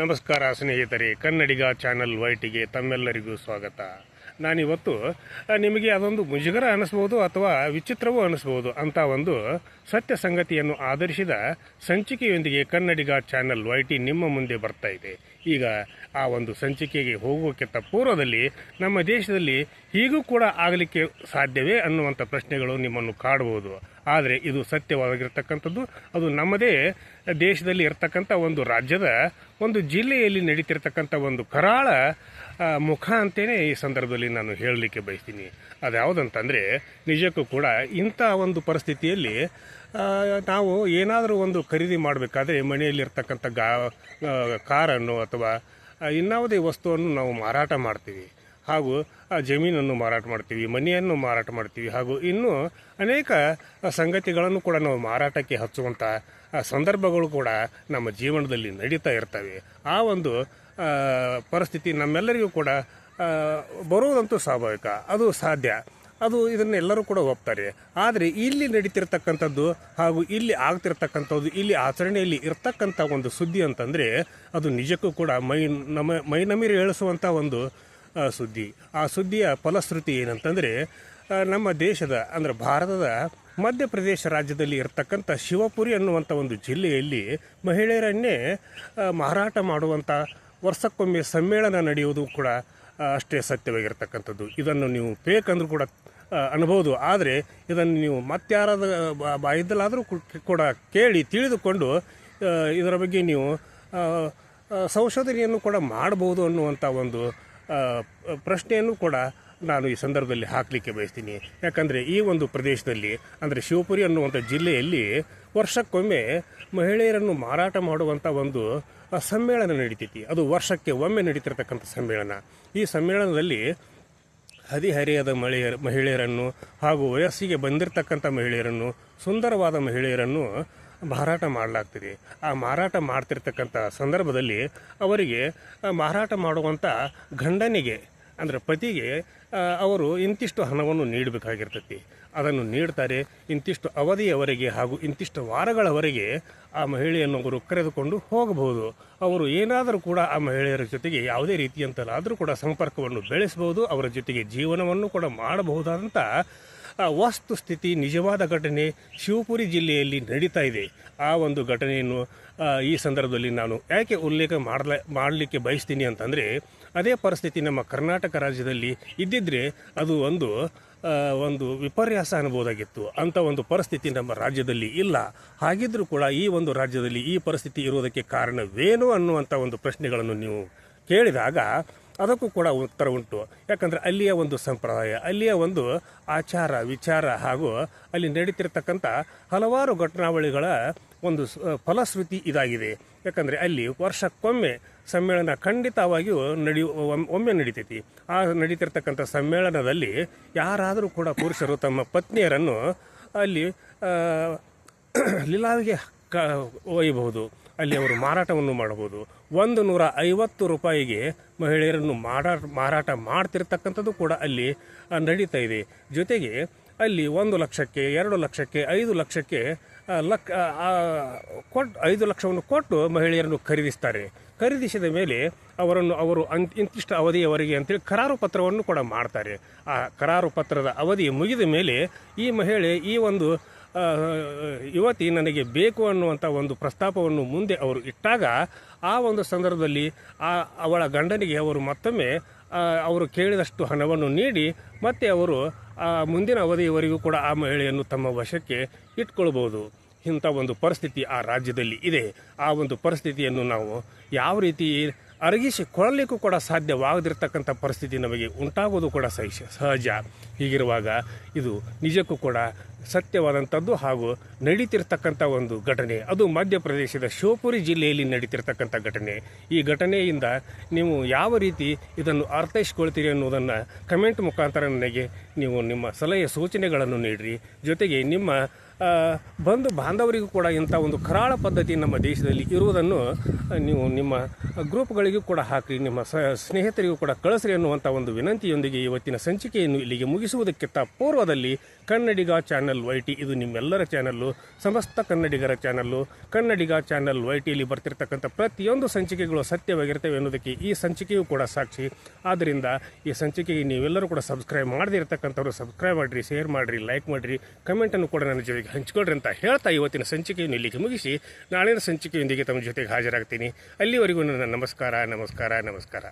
ನಮಸ್ಕಾರ ಸ್ನೇಹಿತರೆ, ಕನ್ನಡಿಗ ಚಾನಲ್ ವೈಟಿಗೆ ತಮ್ಮೆಲ್ಲರಿಗೂ ಸ್ವಾಗತ. ನಾನಿವತ್ತು ನಿಮಗೆ ಅದೊಂದು ಮುಜುಗರ ಅನಿಸ್ಬೋದು ಅಥವಾ ವಿಚಿತ್ರವೂ ಅನಿಸ್ಬೋದು ಅಂತ ಒಂದು ಸತ್ಯ ಸಂಗತಿಯನ್ನು ಆಧರಿಸಿದ ಸಂಚಿಕೆಯೊಂದಿಗೆ ಕನ್ನಡಿಗ ಚಾನಲ್ ವೈಟಿ ನಿಮ್ಮ ಮುಂದೆ ಬರ್ತಾ ಇದೆ. ಈಗ ಆ ಒಂದು ಸಂಚಿಕೆಗೆ ಹೋಗೋಕ್ಕಿಂತ ಪೂರ್ವದಲ್ಲಿ ನಮ್ಮ ದೇಶದಲ್ಲಿ ಹೀಗೂ ಕೂಡ ಆಗಲಿಕ್ಕೆ ಸಾಧ್ಯವೇ ಅನ್ನುವಂಥ ಪ್ರಶ್ನೆಗಳು ನಿಮ್ಮನ್ನು ಕಾಡಬಹುದು ಆದರೆ ಇದು ಸತ್ಯವಾಗಿರ್ತಕ್ಕಂಥದ್ದು. ಅದು ನಮ್ಮದೇ ದೇಶದಲ್ಲಿ ಇರತಕ್ಕಂಥ ಒಂದು ರಾಜ್ಯದ ಒಂದು ಜಿಲ್ಲೆಯಲ್ಲಿ ನಡೀತಿರ್ತಕ್ಕಂಥ ಒಂದು ಕರಾಳ ಮುಖ ಅಂತೇನೆ ಈ ಸಂದರ್ಭದಲ್ಲಿ ನಾನು ಹೇಳಲಿಕ್ಕೆ ಬಯಸ್ತೀನಿ. ಅದ್ಯಾವುದಂತಂದರೆ, ನಿಜಕ್ಕೂ ಕೂಡ ಇಂಥ ಒಂದು ಪರಿಸ್ಥಿತಿಯಲ್ಲಿ ನಾವು ಏನಾದರೂ ಒಂದು ಖರೀದಿ ಮಾಡಬೇಕಾದ್ರೆ ಮನೆಯಲ್ಲಿರ್ತಕ್ಕಂಥ ಗಾ ಕಾರನ್ನು ಅಥವಾ ಇನ್ನಾವುದೇ ವಸ್ತುವನ್ನು ನಾವು ಮಾರಾಟ ಮಾಡ್ತೀವಿ. ಹಾಗೂ, ಆ, ಜಮೀನನ್ನು ಮಾರಾಟ ಮಾಡ್ತೀವಿ, ಮನೆಯನ್ನು ಮಾರಾಟ ಮಾಡ್ತೀವಿ, ಹಾಗೂ ಇನ್ನೂ ಅನೇಕ ಸಂಗತಿಗಳನ್ನು ಕೂಡ ನಾವು ಮಾರಾಟಕ್ಕೆ ಹಚ್ಚುವಂಥ ಸಂದರ್ಭಗಳು ಕೂಡ ನಮ್ಮ ಜೀವನದಲ್ಲಿ ನಡೀತಾ ಇರ್ತವೆ. ಆ ಒಂದು ಪರಿಸ್ಥಿತಿ ನಮ್ಮೆಲ್ಲರಿಗೂ ಕೂಡ ಬರುವುದಂತೂ ಸ್ವಾಭಾವಿಕ. ಅದು ಸಾಧ್ಯ. ಅದು ಇದನ್ನೆಲ್ಲರೂ ಕೂಡ ಒಪ್ತಾರೆ. ಆದರೆ ಇಲ್ಲಿ ನಡೀತಿರ್ತಕ್ಕಂಥದ್ದು ಹಾಗೂ ಇಲ್ಲಿ ಆಗ್ತಿರ್ತಕ್ಕಂಥದ್ದು, ಇಲ್ಲಿ ಆಚರಣೆಯಲ್ಲಿ ಇರ್ತಕ್ಕಂಥ ಒಂದು ಸುದ್ದಿ ಅಂತಂದರೆ, ಅದು ನಿಜಕ್ಕೂ ಕೂಡ ಮೈ ನಮ ಮೈ ನಮಿರಿ ಏಳಿಸುವಂಥ ಒಂದು ಸುದ್ದಿ. ಆ ಸುದ್ದಿಯ ಫಲಶ್ರುತಿ ಏನಂತಂದರೆ ನಮ್ಮ ದೇಶದ, ಅಂದರೆ ಭಾರತದ ಮಧ್ಯಪ್ರದೇಶ ರಾಜ್ಯದಲ್ಲಿ ಇರತಕ್ಕಂಥ ಶಿವಪುರಿ ಅನ್ನುವಂಥ ಒಂದು ಜಿಲ್ಲೆಯಲ್ಲಿ ಮಹಿಳೆಯರನ್ನೇ ಮಾರಾಟ ಮಾಡುವಂಥ ವರ್ಷಕ್ಕೊಮ್ಮೆ ಸಮ್ಮೇಳನ ನಡೆಯುವುದು ಕೂಡ ಅಷ್ಟೇ ಸತ್ಯವಾಗಿರ್ತಕ್ಕಂಥದ್ದು. ಇದನ್ನು ನೀವು ಬೇಕಂದರೂ ಕೂಡ ಅನ್ಬೋದು. ಆದರೆ ಇದನ್ನು ನೀವು ಮತ್ತಾರದ ಬಾಯಿದ್ದಲ್ಲಾದರೂ ಕೂಡ ಕೇಳಿ ತಿಳಿದುಕೊಂಡು ಇದರ ಬಗ್ಗೆ ನೀವು ಸಂಶೋಧನೆಯನ್ನು ಕೂಡ ಮಾಡ್ಬೋದು ಅನ್ನುವಂಥ ಒಂದು ಪ್ರಶ್ನೆಯನ್ನು ಕೂಡ ನಾನು ಈ ಸಂದರ್ಭದಲ್ಲಿ ಹಾಕಲಿಕ್ಕೆ ಬಯಸ್ತೀನಿ. ಯಾಕಂದರೆ ಈ ಒಂದು ಪ್ರದೇಶದಲ್ಲಿ, ಅಂದರೆ ಶಿವಪುರಿ ಅನ್ನುವಂಥ ಜಿಲ್ಲೆಯಲ್ಲಿ ವರ್ಷಕ್ಕೊಮ್ಮೆ ಮಹಿಳೆಯರನ್ನು ಮಾರಾಟ ಮಾಡುವಂಥ ಒಂದು ಸಮ್ಮೇಳನ ನಡೀತೈತಿ. ಅದು ವರ್ಷಕ್ಕೆ ಒಮ್ಮೆ ನಡೀತಿರ್ತಕ್ಕಂಥ ಸಮ್ಮೇಳನ. ಈ ಸಮ್ಮೇಳನದಲ್ಲಿ ಹದಿಹರೆಯದ ಮಹಿಳೆಯರ ಮಹಿಳೆಯರನ್ನು ಹಾಗೂ ವಯಸ್ಸಿಗೆ ಬಂದಿರತಕ್ಕಂಥ ಮಹಿಳೆಯರನ್ನು, ಸುಂದರವಾದ ಮಹಿಳೆಯರನ್ನು ಮಾರಾಟ ಮಾಡಲಾಗ್ತದೆ. ಆ ಮಾರಾಟ ಮಾಡ್ತಿರ್ತಕ್ಕಂಥ ಸಂದರ್ಭದಲ್ಲಿ ಅವರಿಗೆ ಮಾರಾಟ ಮಾಡುವಂಥ ಗಂಡನಿಗೆ, ಅಂದರೆ ಪತಿಗೆ ಅವರು ಇಂತಿಷ್ಟು ಹಣವನ್ನು ನೀಡಬೇಕಾಗಿರ್ತೈತಿ. ಅದನ್ನು ನೀಡ್ತಾರೆ. ಇಂತಿಷ್ಟು ಅವಧಿಯವರೆಗೆ ಹಾಗೂ ಇಂತಿಷ್ಟು ವಾರಗಳವರೆಗೆ ಆ ಮಹಿಳೆಯನ್ನು ಅವರು ಕರೆದುಕೊಂಡು ಹೋಗಬಹುದು. ಅವರು ಏನಾದರೂ ಕೂಡ ಆ ಮಹಿಳೆಯರ ಜೊತೆಗೆ ಯಾವುದೇ ರೀತಿಯಂತಲಾದರೂ ಕೂಡ ಸಂಪರ್ಕವನ್ನು ಬೆಳೆಸಬಹುದು. ಅವರ ಜೊತೆಗೆ ಜೀವನವನ್ನು ಕೂಡ ಮಾಡಬಹುದಾದಂಥ ಆ ವಸ್ತು ಸ್ಥಿತಿ ನಿಜವಾದ ಘಟನೆ ಶಿವಪುರಿ ಜಿಲ್ಲೆಯಲ್ಲಿ ನಡೀತಾ ಇದೆ. ಆ ಒಂದು ಘಟನೆಯನ್ನು ಈ ಸಂದರ್ಭದಲ್ಲಿ ನಾನು ಯಾಕೆ ಉಲ್ಲೇಖ ಮಾಡಲ, ಮಾಡಲಿಕ್ಕೆ ಬಯಸ್ತೀನಿ ಅಂತಂದರೆ, ಅದೇ ಪರಿಸ್ಥಿತಿ ನಮ್ಮ ಕರ್ನಾಟಕ ರಾಜ್ಯದಲ್ಲಿ ಇದ್ದಿದ್ದರೆ ಅದು ಒಂದು ಒಂದು ವಿಪರ್ಯಾಸ ಅನ್ಬೋದಾಗಿತ್ತು. ಅಂಥ ಒಂದು ಪರಿಸ್ಥಿತಿ ನಮ್ಮ ರಾಜ್ಯದಲ್ಲಿ ಇಲ್ಲ. ಹಾಗಿದ್ರೂ ಕೂಡ ಈ ಒಂದು ರಾಜ್ಯದಲ್ಲಿ ಈ ಪರಿಸ್ಥಿತಿ ಇರುವುದಕ್ಕೆ ಕಾರಣವೇನು ಅನ್ನುವಂಥ ಒಂದು ಪ್ರಶ್ನೆಗಳನ್ನು ನೀವು ಕೇಳಿದಾಗ ಅದಕ್ಕೂ ಕೂಡ ಉತ್ತರ ಉಂಟು. ಯಾಕಂದರೆ ಅಲ್ಲಿಯ ಒಂದು ಸಂಪ್ರದಾಯ, ಅಲ್ಲಿಯ ಒಂದು ಆಚಾರ, ವಿಚಾರ ಹಾಗೂ ಅಲ್ಲಿ ನಡೀತಿರ್ತಕ್ಕಂಥ ಹಲವಾರು ಘಟನಾವಳಿಗಳ ಒಂದು ಫಲಶ್ರುತಿ ಇದಾಗಿದೆ. ಯಾಕಂದರೆ ಅಲ್ಲಿ ವರ್ಷಕ್ಕೊಮ್ಮೆ ಸಮ್ಮೇಳನ ಖಂಡಿತವಾಗಿಯೂ ನಡಿ, ಒಮ್- ಒಮ್ಮೆ ನಡೀತೈತಿ. ಆ ನಡೀತಿರ್ತಕ್ಕಂಥ ಸಮ್ಮೇಳನದಲ್ಲಿ ಯಾರಾದರೂ ಕೂಡ ಪುರುಷರು ತಮ್ಮ ಪತ್ನಿಯರನ್ನು ಅಲ್ಲಿ ಲೀಲಾವಿಗೆ ಕ, ಒಯ್ಯಬಹುದು. ಅಲ್ಲಿ ಅವರು ಮಾರಾಟವನ್ನು ಮಾಡಬಹುದು. ಒಂದು ನೂರ ಐವತ್ತು ರೂಪಾಯಿಗೆ ಮಹಿಳೆಯರನ್ನು ಮಾರಾಟ ಮಾರಾಟ ಮಾಡ್ತಿರ್ತಕ್ಕಂಥದ್ದು ಕೂಡ ಅಲ್ಲಿ ನಡೀತಾ ಇದೆ. ಜೊತೆಗೆ ಅಲ್ಲಿ ಒಂದು ಲಕ್ಷಕ್ಕೆ, ಎರಡು ಲಕ್ಷಕ್ಕೆ, ಐದು ಲಕ್ಷಕ್ಕೆ ಲಕ್ ಕೊಟ್ಟು ಐದು ಲಕ್ಷವನ್ನು ಕೊಟ್ಟು ಮಹಿಳೆಯರನ್ನು ಖರೀದಿಸ್ತಾರೆ. ಖರೀದಿಸಿದ ಮೇಲೆ ಅವರನ್ನು, ಅವರು ಅನ್ ಇಂತಿಷ್ಟು ಅವಧಿಯವರೆಗೆ ಅಂತೇಳಿ ಕರಾರು ಪತ್ರವನ್ನು ಕೂಡ ಮಾಡ್ತಾರೆ. ಆ ಕರಾರು ಪತ್ರದ ಅವಧಿ ಮುಗಿದ ಮೇಲೆ ಈ ಮಹಿಳೆ ಈ ಒಂದು ಯುವತಿ ನನಗೆ ಬೇಕು ಅನ್ನುವಂಥ ಒಂದು ಪ್ರಸ್ತಾಪವನ್ನು ಮುಂದೆ ಅವರು ಇಟ್ಟಾಗ ಆ ಒಂದು ಸಂದರ್ಭದಲ್ಲಿ ಆ, ಅವಳ ಗಂಡನಿಗೆ ಅವರು ಮತ್ತೊಮ್ಮೆ ಅವರು ಕೇಳಿದಷ್ಟು ಹಣವನ್ನು ನೀಡಿ ಮತ್ತೆ ಅವರು ಮುಂದಿನ ಅವಧಿಯವರೆಗೂ ಕೂಡ ಆ ಮಹಿಳೆಯನ್ನು ತಮ್ಮ ವಶಕ್ಕೆ ಇಟ್ಕೊಳ್ಬೋದು ಇಂಥ ಒಂದು ಪರಿಸ್ಥಿತಿ ಆ ರಾಜ್ಯದಲ್ಲಿ ಇದೆ. ಆ ಒಂದು ಪರಿಸ್ಥಿತಿಯನ್ನು ನಾವು ಯಾವ ರೀತಿ ಅರಗಿಸಿಕೊಳ್ಳಲಿಕ್ಕೂ ಕೂಡ ಸಾಧ್ಯವಾಗದಿರ್ತಕ್ಕಂಥ ಪರಿಸ್ಥಿತಿ ನಮಗೆ ಉಂಟಾಗೋದು ಕೂಡ ಸಹಿಸ ಸಹಜ. ಹೀಗಿರುವಾಗ ಇದು ನಿಜಕ್ಕೂ ಕೂಡ ಸತ್ಯವಾದಂಥದ್ದು ಹಾಗೂ ನಡೀತಿರ್ತಕ್ಕಂಥ ಒಂದು ಘಟನೆ. ಅದು ಮಧ್ಯಪ್ರದೇಶದ ಶಿವಪುರಿ ಜಿಲ್ಲೆಯಲ್ಲಿ ನಡೀತಿರ್ತಕ್ಕಂಥ ಘಟನೆ. ಈ ಘಟನೆಯಿಂದ ನೀವು ಯಾವ ರೀತಿ ಇದನ್ನು ಅರ್ಥೈಸ್ಕೊಳ್ತೀರಿ ಅನ್ನೋದನ್ನು ಕಮೆಂಟ್ ಮುಖಾಂತರ ನನಗೆ ನೀವು ನಿಮ್ಮ ಸಲಹೆ ಸೂಚನೆಗಳನ್ನು ನೀಡಿರಿ. ಜೊತೆಗೆ ನಿಮ್ಮ ಬಂಧು ಬಾಂಧವರಿಗೂ ಕೂಡ ಇಂಥ ಒಂದು ಕರಾಳ ಪದ್ಧತಿ ನಮ್ಮ ದೇಶದಲ್ಲಿ ಇರುವುದನ್ನು ನೀವು ನಿಮ್ಮ ಗ್ರೂಪ್ಗಳಿಗೂ ಕೂಡ ಹಾಕಿ ನಿಮ್ಮ ಸ್ನೇಹಿತರಿಗೂ ಕೂಡ ಕಳಿಸ್ರಿ ಅನ್ನುವಂಥ ಒಂದು ವಿನಂತಿಯೊಂದಿಗೆ ಇವತ್ತಿನ ಸಂಚಿಕೆಯನ್ನು ಇಲ್ಲಿಗೆ ಮುಗಿಸುವುದಕ್ಕಿಂತ ಪೂರ್ವದಲ್ಲಿ ಕನ್ನಡಿಗ ಚಾನಲ್ ವೈ ಟಿ ಇದು ನಿಮ್ಮೆಲ್ಲರ ಚಾನಲ್ಲು, ಸಮಸ್ತ ಕನ್ನಡಿಗರ ಚಾನಲ್ಲು. ಕನ್ನಡಿಗ ಚಾನಲ್ ವೈ ಟಿಯಲ್ಲಿ ಬರ್ತಿರ್ತಕ್ಕಂಥ ಪ್ರತಿಯೊಂದು ಸಂಚಿಕೆಗಳು ಸತ್ಯವಾಗಿರ್ತವೆ ಅನ್ನೋದಕ್ಕೆ ಈ ಸಂಚಿಕೆಯೂ ಕೂಡ ಸಾಕ್ಷಿ. ಆದ್ದರಿಂದ ಈ ಸಂಚಿಕೆಗೆ ನೀವೆಲ್ಲರೂ ಕೂಡ ಸಬ್ಸ್ಕ್ರೈಬ್ ಮಾಡದೇ ಇರತಕ್ಕಂಥವ್ರು ಸಬ್ಸ್ಕ್ರೈಬ್ ಮಾಡಿರಿ, ಶೇರ್ ಮಾಡಿರಿ, ಲೈಕ್ ಮಾಡಿರಿ ಕಮೆಂಟನ್ನು ಕೂಡ ನನ್ನ ಜೊತೆಗೆ ಹಂಚಿಕೊಳ್ಳ್ರಿ ಅಂತ ಹೇಳ್ತಾ ಇವತ್ತಿನ ಸಂಚಿಕೆಯನ್ನು ಇಲ್ಲಿಗೆ ಮುಗಿಸಿ ನಾಳಿನ ಸಂಚಿಕೆಯೊಂದಿಗೆ ತಮ್ಮ ಜೊತೆಗೆ ಹಾಜರಾಗ್ತೀನಿ. ಅಲ್ಲಿವರೆಗೂ ನನ್ನ ನಮಸ್ಕಾರ ನಮಸ್ಕಾರ ನಮಸ್ಕಾರ.